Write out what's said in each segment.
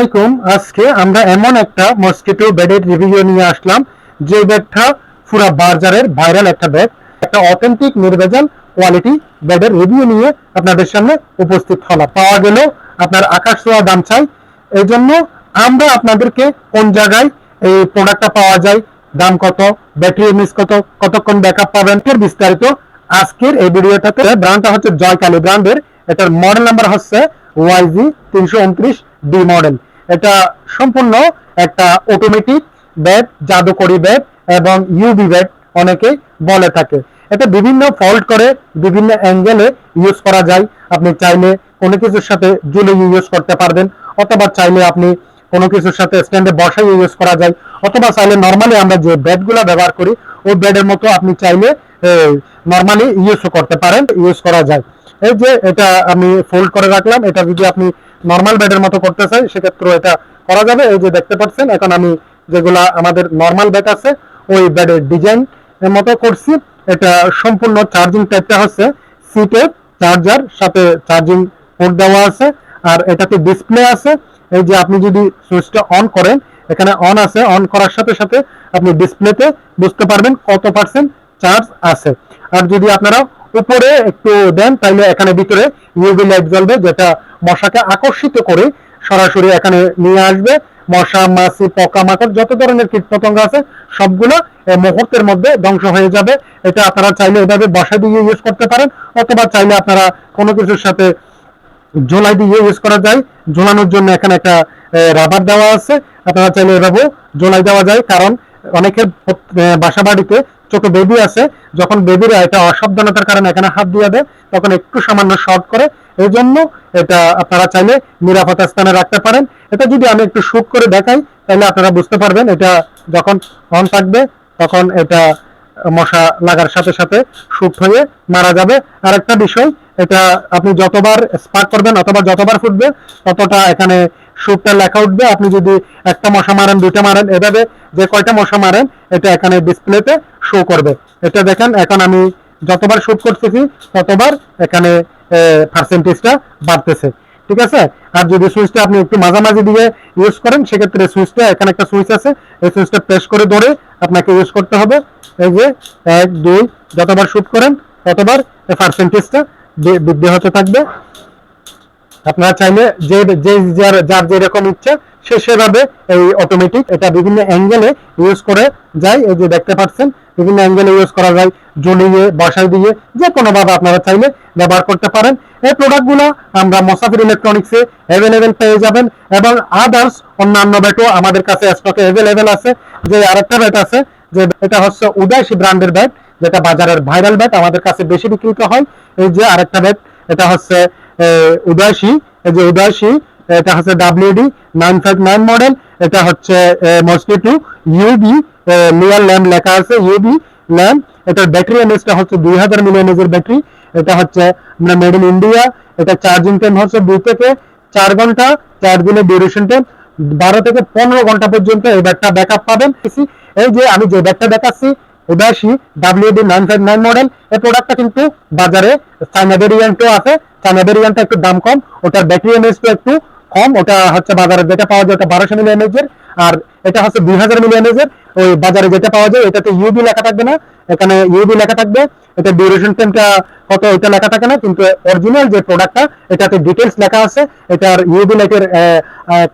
আলাইকুম। আজকে আমরা এমন একটা মসকিটো বেডের রিভিউ নিয়ে আসলাম, যে বেডটা পুরো বাজারের ভাইরাল একটা বেড একটা অথেন্টিক নির্ভেজাল কোয়ালিটি বেডের রিভিউ নিয়ে আপনাদের সামনে উপস্থিত হলাম। পাওয়া গেল আপনার আকাশ ছোঁয়া দাম চাই। এই জন্য আমরা আপনাদেরকে কোন জায়গায় এই প্রোডাক্টটা পাওয়া যায়, দাম কত ব্যাটারি এমএস কত, কতক্ষণ ব্যাকআপ পাবেন, এর বিস্তারিত আজকের এই ভিডিওটাতে ব্র্যান্ডটা হচ্ছে জয়কালী ব্র্যান্ডের এটার মডেল নাম্বার হচ্ছে ওয়াইজি তিনশো উনত্রিশ ডি মডেল এটা সম্পূর্ণ একটা অটোমেটিক ব্যাট জাদুকরি ব্যাট এবং ইউবি ব্যাট অনেকেই বলে থাকে। এটা বিভিন্ন ফল্ট করে, বিভিন্ন অ্যাঙ্গেলে ইউজ করা যায়। আপনি চাইলে কোনো কিছুর সাথে জুলে ইউজ করতে পারবেন, অথবা চাইলে আপনি কোনো কিছুর সাথে স্ট্যান্ডে বসাই ইউজ করা যায়, অথবা চাইলে নর্মালি আমরা যে ব্যাটগুলো ব্যবহার করি, ওই ব্যাটের মতো আপনি চাইলে নর্মালি ইউজ করতে পারেন ইউজ করা যায়। এই যে এটা আমি ফোল্ড করে রাখলাম, এটা যদি আপনি নর্মাল ব্যাটের মতো করতে চাই সেক্ষেত্রে এটা করা যাবে। এই যে দেখতে পাচ্ছেন, এখন আমি যেগুলা আমাদের নর্মাল ব্যাট আছে, ওই ব্যাটের ডিজাইন এর মতো করছি। এটা সম্পূর্ণ চার্জিং টাইপটা হচ্ছে সিটের চার্জার সাথে চার্জিং পোর্ট দেওয়া আছে। আর এটাতে ডিসপ্লে আছে। এই যে আপনি যদি সুইচটা অন করেন, এখানে অন আছে অন করার সাথে সাথে আপনি ডিসপ্লেতে বুঝতে পারবেন কত পার্সেন্ট চার্জ আছে। আর যদি আপনারা উপরে একটু দেন তাহলে এখানে ভিতরে ইউভি লাইট জ্বলবে, যেটা মশাকে আকর্ষিত করে সরাসরি এখানে নিয়ে আসবে। মশা, মাছি, পোকামাকড়, যত ধরনের কীটপতঙ্গ আছে, সবগুলো মুহূর্তের মধ্যে ধ্বংস হয়ে যাবে। এটা আপনারা চাইলে এভাবে বসা দিয়ে ইউজ করতে পারেন, অথবা চাইলে আপনারা কোনো কিছুর সাথে ঝোলাই দিয়ে ইউজ করা যায়। ঝোলানোর জন্য এখানে একটা রাবার দেওয়া আছে। আপনারা চাইলে এভাবেও ঝোলাই দেওয়া যায়, কারণ অনেকের বাসা বাড়িতে ছোট বেবি আছে, যখন বেবিরা এটা অসাবধানতার কারণে এখানে হাত দিয়ে দেয়, তখন একটু সামান্য শর্ট করে এই জন্য এটা আপনারা চাইলে নিরাপত্তা স্থানে রাখতে পারেন। এটা যদি আমি একটু শুট করে দেখাই, তাহলে আপনারা বুঝতে পারবেন এটা যখন অন থাকবে, তখন এটা মশা লাগার সাথে সাথে শুট হয়ে মারা যাবে। আর একটা বিষয়, এটা আপনি যতবার স্পার্ক করবেন অথবা যতবার ফুটবে, ততটা এখানে শুটটা লেখা উঠবে। আপনি যদি একটা মশা মারেন, দুইটা মারেন, এভাবে যে কয়টা মশা মারেন এটা এখানে ডিসপ্লেতে শো করবে। এটা দেখেন, এখন আমি যতবার শুট করতেছি, ততবার এখানে পার্সেন্টেজটা বাড়তেছে। ঠিক আছে? আর যদি সুইচটা আপনি একটু মাঝামাঝি দিয়ে ইউজ করেন, সেক্ষেত্রে সুইচটা এখানে একটা সুইচ আছে, এই সুইচটা প্রেস করে ধরে আপনাকে ইউজ করতে হবে। এই যে, এক, দুই, যতবার শুট করেন, ততবার পার্সেন্টেজটা বৃদ্ধি হতে থাকবে। আপনারা চাইলে যে যে, যার যার যেরকম ইচ্ছা, সে সেভাবে এই অটোমেটিক এটা বিভিন্ন অ্যাঙ্গেলে ইউজ করে যায়। এই যে দেখতে পাচ্ছেন, বিভিন্ন অ্যাঙ্গেলে ইউজ করা যায় জ্বলিয়ে বসাই দিয়ে, যে কোনো ভাবে আপনারা চাইলে ব্যবহার করতে পারেন। এই প্রোডাক্টগুলো আমরা মোসাফির ইলেকট্রনিক্সে অ্যাভেলেবেল পেয়ে যাবেন এবং আদার্স অন্যান্য ব্যাটও আমাদের কাছে স্টকে অ্যাভেলেবেল আছে। যে আরেকটা ব্যাট আছে, যে এটা হচ্ছে উদয়সী ব্র্যান্ডের ব্যাট, যেটা বাজারের ভাইরাল ব্যাট আমাদের কাছে বেশি বিক্রিত হয়। এই যে আরেকটা ব্যাট, এটা হচ্ছে এই যে উদয়সী এটা হচ্ছে W D nine five nine model এটা হচ্ছে মসকিটো ইউবি লিয়ার ল্যাম্প লেখা আছে ইউবি ল্যাম্প এটার ব্যাটারি এমএসটা হচ্ছে দুই হাজার মিলিয়ন ব্যাটারি, এটা হচ্ছে আমরা মেড ইন ইন্ডিয়া এটা চার্জিং টাইম হচ্ছে দুই থেকে চার ঘণ্টা, চার দিনের ডিউরেশন টাইম বারো থেকে পনেরো ঘণ্টা পর্যন্ত এই ব্যাটটা ব্যাকআপ পাবেন। এই যে আমি যে ব্যাটটা দেখাচ্ছি উদাসী W D nine five nine model এই প্রোডাক্টটা কিন্তু বাজারে চাইনা ভেরিয়েন্টও আছে। চাইনা ভেরিয়েন্টটা একটু দাম কম, ওটার ব্যাটারি এমএসটা একটু কম, ওটা হচ্ছে বাজারে যেটা পাওয়া যায় ওটা বারোশো মিলি এমএজের আর এটা হচ্ছে দুই হাজার মিলি এমএজের ওই বাজারে যেটা পাওয়া যায়, এটাতে ইউবি লেখা থাকবে না। এখানে ইউবি লেখা থাকবে। এটা ডিউরেশন টাইমটা কত, এটা লেখা থাকে না, কিন্তু অরিজিনাল যে প্রোডাক্টটা এটাতে ডিটেলস লেখা আছে। এটার ইউবি লাইটের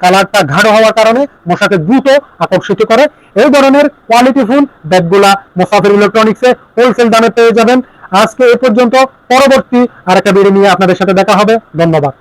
কালারটা গাঢ় হওয়ার কারণে মশাকে দ্রুত আকর্ষিত করে। এই ধরনের কোয়ালিটি ফুল ব্যাগগুলা মোসাফির ইলেকট্রনিক্সে হোলসেল দামে পেয়ে যাবেন। আজকে এ পর্যন্ত, পরবর্তী আরেকটা ভিডিও নিয়ে আপনাদের সাথে দেখা হবে। ধন্যবাদ।